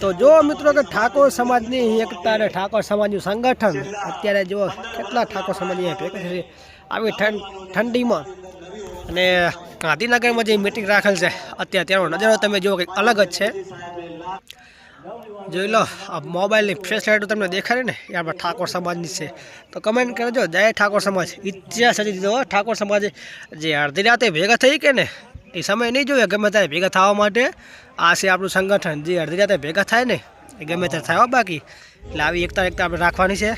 તો જો મિત્રો કે ઠાકોર સમાજની એકતા અને ઠાકોર સમાજનું સંગઠન, અત્યારે જો કેટલા ઠાકોર સમાજ ભેગા છે આવી ઠંડ, ઠંડીમાં. અને ગાંધીનગરમાં જે મિટિંગ રાખેલ છે, અત્યારે તેનો નજારો તમે જુઓ કંઈક અલગ જ છે. જોઈ લો, આ મોબાઈલની ફેસિલિટી તમને દેખાડે ને, એ આપણે ઠાકોર સમાજની છે. તો કમેન્ટ કરજો, જય ઠાકોર સમાજ. ઇતિહાસ હજી દીધો ઠાકોર સમાજ જે અડધી રાતે ભેગા થઈ કે ને એ સમય નહીં જોઈએ, ગમે ત્યારે ભેગા થવા માટે. આ છે આપણું સંગઠન, જે અડધી રાતે ભેગા થાય ને, એ ગમે ત્યારે થાય બાકી. એટલે આવી એકતા એકતા આપણે રાખવાની છે.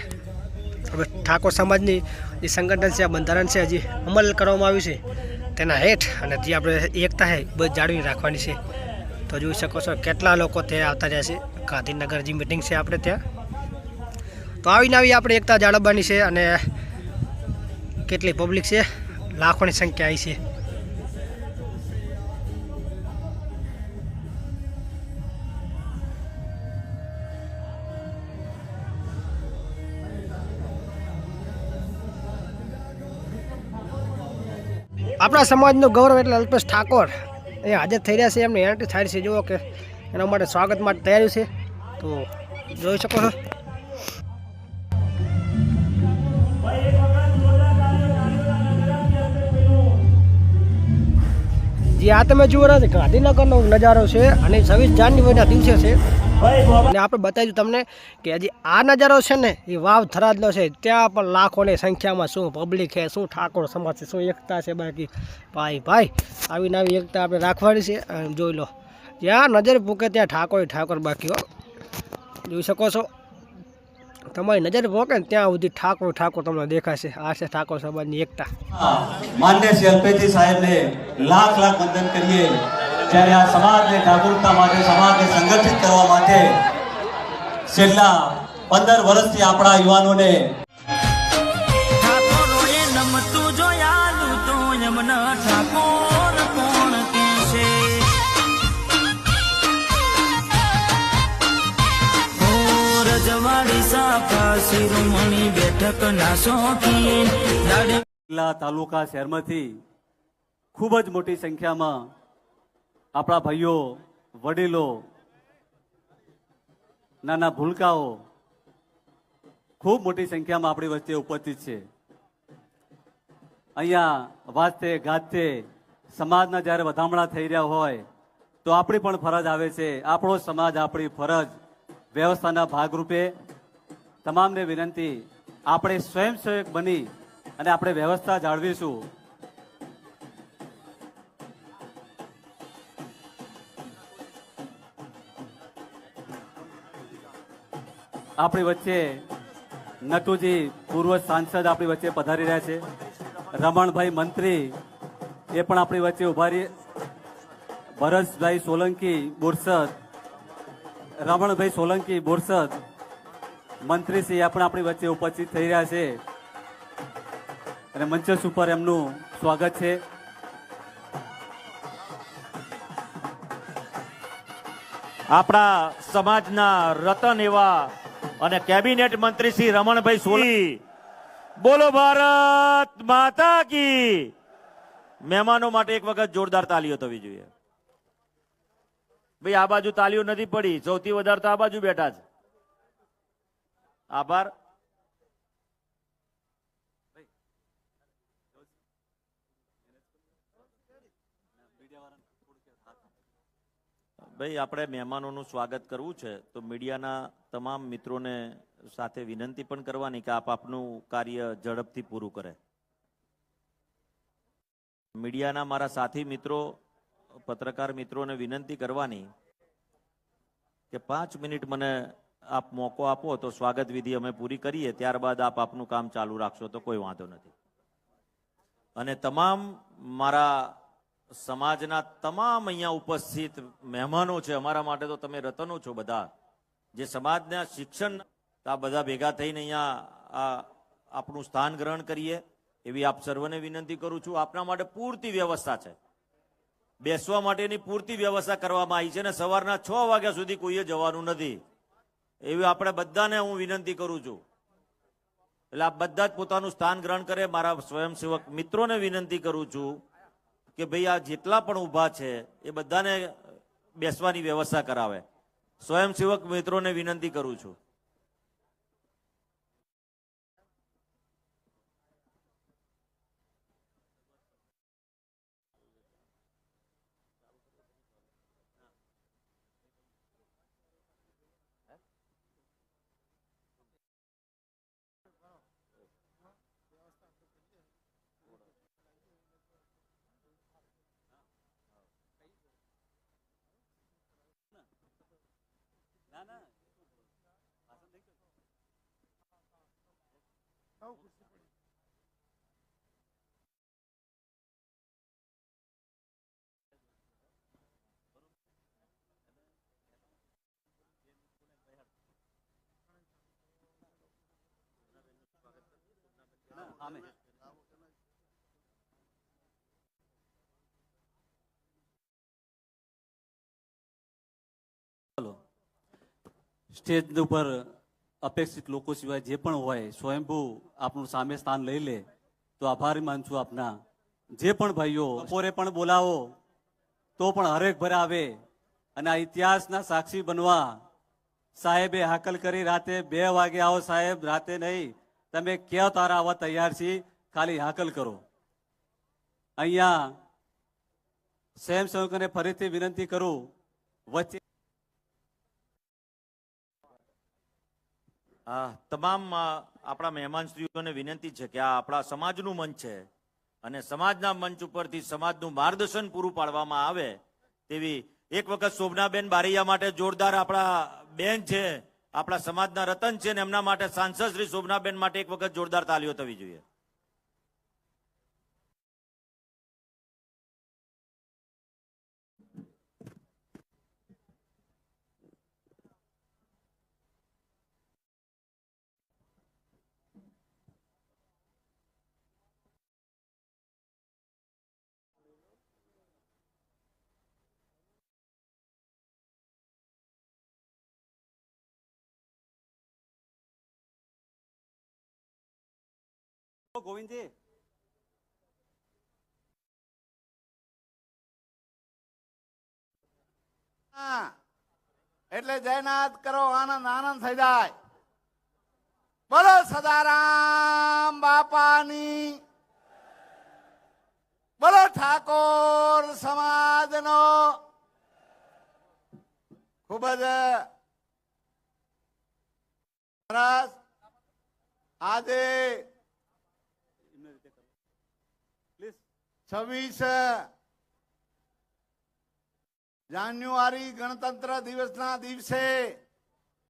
હવે ઠાકોર સમાજની જે સંગઠન છે, આ બંધારણ છે, હજી અમલ કરવામાં આવ્યું છે, તેના હેઠ અને જે આપણે એકતા છે બધી જાળવી રાખવાની છે. તો જોઈ શકો છો કેટલા લોકો ત્યાં આવતા રહ્યા છે. ગાંધીનગર જે મિટિંગ છે આપણે ત્યાં. તો આવીને આવી આપણે એકતા જાળવવાની છે અને કેટલી પબ્લિક છે, લાખોની સંખ્યા આવી છે. આપણા સમાજનું ગૌરવ એટલે અલ્પેશ ઠાકોર. એ હાજર થઈ રહ્યા છે એમને એન્ટ્રી થાય છે, જુઓ કે એના માટે સ્વાગત માટે તૈયારી છે. તો જોઈ શકો છો. જે આ તમે જુઓ ગાંધીનગરનો નજારો છે અને છવ્વીસ જાન્યુઆરીના દિવસે છે. અને આપણે બતાવ્યું તમને કે હજી આ નજારો છે ને, એ વાવ થરાદનો છે. ત્યાં પણ લાખોની સંખ્યામાં શું પબ્લિક છે, શું ઠાકોર સમાજ છે, શું એકતા છે બાકી? ભાઈ ભાઈ, આવી નવી એકતા આપણે રાખવાની છે. જોઈ લો, જ્યાં નજર પૂકે ત્યાં ઠાકોર ઠાકોર બાકી હો. જોઈ શકો છો? તમારી નજર પોકે ને ત્યાં સુધી ઠાકોર ઠાકોર તમને દેખાશે. આ છે ઠાકોર સમાજની એકતા. માન્ય શ્રી અલ્પેજી સાહેબને લાખ લાખ વંદન કરીએ. જ્યારે આ સમાજને જાગૃતતા માટે, સમાજને સંગઠિત કરવા માટે છેલ્લા પંદર વર્ષથી આપણા યુવાનોને તાલુકા શહેરમાંથી ખૂબ જ મોટી સંખ્યામાં આપણા ભાઈઓ વડીલો નાના ભૂલકાઓ ખૂબ મોટી સંખ્યામાં આપણી વચ્ચે ઉપસ્થિત છે. અહીંયા વાજતે, ગાજતે, સમાજના જ્યારે વધામણા થઈ રહ્યા હોય, તો આપણી પણ ફરજ આવે છે. આપણો સમાજ, આપણી ફરજ વ્યવસ્થાના ભાગરૂપે તમામને વિનંતી, આપણે સ્વયંસેવક બની અને આપણે વ્યવસ્થા જાળવીશું. આપણી વચ્ચે નટુજી પૂર્વ સાંસદ આપણી વચ્ચે પધારી રહ્યા છે. રમણભાઈ મંત્રી એ પણ આપણી વચ્ચે ઊભા રહી ભરતભાઈ સોલંકી બોરસદ, રમણભાઈ સોલંકી બોરસદ, મંત્રીશ્રી એ પણ આપણી વચ્ચે ઉપસ્થિત થઈ રહ્યા છે. અને મંચસ ઉપર એમનું સ્વાગત છે. આપણા સમાજના રતન એવા અને કેબિનેટ મંત્રી શ્રી રમણભાઈ સોલી બોલો ભારત માતા કી. મહેમાનો માટે એક વખત જોરદાર તાલીઓ થવી જોઈએ. ભાઈ આ બાજુ તાલીઓ નથી પડી. સૌથી વધારે તો આ બાજુ બેઠા છે. આભાર. ભાઈ, આપણે મહેમાનોનું સ્વાગત કરવું છે. તો મીડિયાના તમામ મિત્રોને સાથે વિનંતી પણ કરવાની કે આપ આપનું કાર્ય ઝડપથી પૂરું કરે. મીડિયાના મારા સાથી મિત્રો, પત્રકાર મિત્રોને વિનંતી કરવાની કે પાંચ મિનિટ મને આપ મોકો આપો તો સ્વાગત વિધિ અમે પૂરી કરીએ, ત્યારબાદ આપ આપનું કામ ચાલુ રાખશો તો કોઈ વાંધો નથી. અને તમામ મારા સમાજના તમામ અહીંયા ઉપસ્થિત મહેમાનો છે, અમારા માટે તો તમે રતનો છો બધા. જે સમાજના શિક્ષણ આ બધા ભેગા થઈને અહીંયા આ આપણું સ્થાન ગ્રહણ કરીએ, એવી આપ સર્વને વિનંતી કરું છું. આપના માટે પૂરતી વ્યવસ્થા છે. બેસવા માટેની પૂરતી વ્યવસ્થા કરવામાં આવી છે અને સવારના છ વાગ્યા સુધી કોઈએ જવાનું નથી. એવી આપણે બધાને હું વિનંતી કરું છું. એટલે આપ બધા જ પોતાનું સ્થાન ગ્રહણ કરે, મારા સ્વયંસેવક મિત્રોને વિનંતી કરું છું. કે ભાઈ આ જેટલા પણ ઊભા છે, એ બધાને બેસવાની વ્યવસ્થા કરાવે. સ્વયંસેવક મિત્રોને વિનંતી કરું છું. આમે ચાલો સ્ટેજ ઉપર અપેક્ષિત લોકો સિવાય જે પણ હોય, સ્વયંભૂ આપનું સામે સ્થાન લઈ લે, તો આભારી માનશું આપના. જે પણ ભાઈઓ બપોરે પણ બોલાવો, તો પણ હરેક ભરે આવે. અને આ ઇતિહાસના સાક્ષી બનવા. સાહેબે હાકલ કરી રાતે બે વાગે આવો સાહેબ, રાતે નહીં. તમે ક્યાં તારા આવવા તૈયાર છી ખાલી હાકલ કરો. અહીંયા સ્વયંસેવકોને ફરીથી વિનંતી કરું. વચ્ચે તમામ આપણા મહેમાન શ્રીઓને વિનંતી છે કે આ આપણા સમાજનું મંચ છે અને સમાજના મંચ ઉપરથી સમાજનું માર્ગદર્શન પૂરું પાડવામાં આવે તેવી એક વખત શોભનાબેન બારૈયા માટે જોરદાર આપણા બેન છે, આપણા સમાજના રતન છે ને એમના માટે સાંસદ શ્રી શોભનાબેન માટે એક વખત જોરદાર તાલીઓ થવી જોઈએ. ગોવિંદજી એટલે જયનાથ કરો, આનંદ આનંદ થઈ જાય. બોલો સદારામ બાપાની. બોલો ઠાકોર સમાજનો. ખૂબ જ આજે છવ્વીસ જાન્યુઆરી ગણતંત્ર દિવસના દિવસે